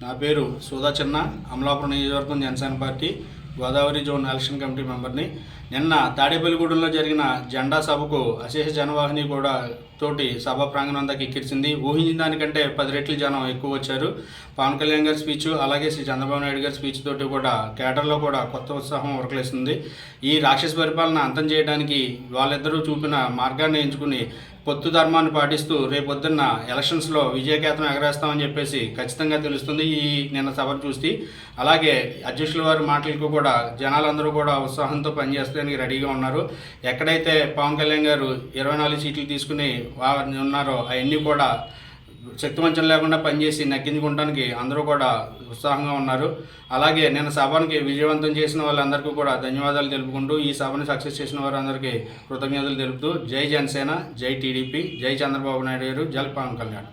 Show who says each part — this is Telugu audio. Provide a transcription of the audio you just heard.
Speaker 1: నా పేరు సుధా చిన్న అమలాపురం నియోజకవర్గం Janasena party Godavari zone election committee మెంబర్ని. నిన్న తాడేపల్లిగూడెంలో జరిగిన జెండా సభకు అశేష జనవాహిని కూడా తోటి సభ ప్రాంగణం అంతా ఎక్కిరిచింది ఊహించిన దానికంటే పది రెట్లు జనం ఎక్కువ వచ్చారు. పవన్ కళ్యాణ్ గారి స్పీచ్ అలాగే శ్రీ చంద్రబాబు నాయుడు గారి స్పీచ్ తోటి కూడా కేటర్లో కూడా కొత్త ఉత్సాహం ఉరకలేస్తుంది ఈ రాక్షస పరిపాలన అంతం చేయడానికి వాళ్ళిద్దరూ చూపిన మార్గాన్ని ఎంచుకుని పొత్తు ధర్మాన్ని పాటిస్తూ రేపొద్దున్న ఎలక్షన్స్లో విజయకేతనం ఎగరేస్తామని చెప్పేసి ఖచ్చితంగా తెలుస్తుంది ఈ నిన్న సభను చూసి అలాగే అధ్యక్షుల వారి మాటలకు కూడా జనాలందరూ కూడా ఉత్సాహంతో పనిచేస్తానికి రెడీగా ఉన్నారు. ఎక్కడైతే పవన్ కళ్యాణ్ గారు ఇరవై నాలుగు సీట్లు తీసుకుని వారిని ఉన్నారో అవన్నీ కూడా శక్తివంచం లేకుండా పనిచేసి నెక్కించుకోవడానికి అందరూ కూడా ఉత్సాహంగా ఉన్నారు. అలాగే నేను సభానికి విజయవంతం చేసిన వాళ్ళందరికీ కూడా ధన్యవాదాలు తెలుపుకుంటూ ఈ సభను సక్సెస్ చేసిన వారందరికీ కృతజ్ఞతలు తెలుపుతూ జై జనసేన జై టీడీపీ జై చంద్రబాబు నాయుడు గారు జై పవన్ కళ్యాణ్.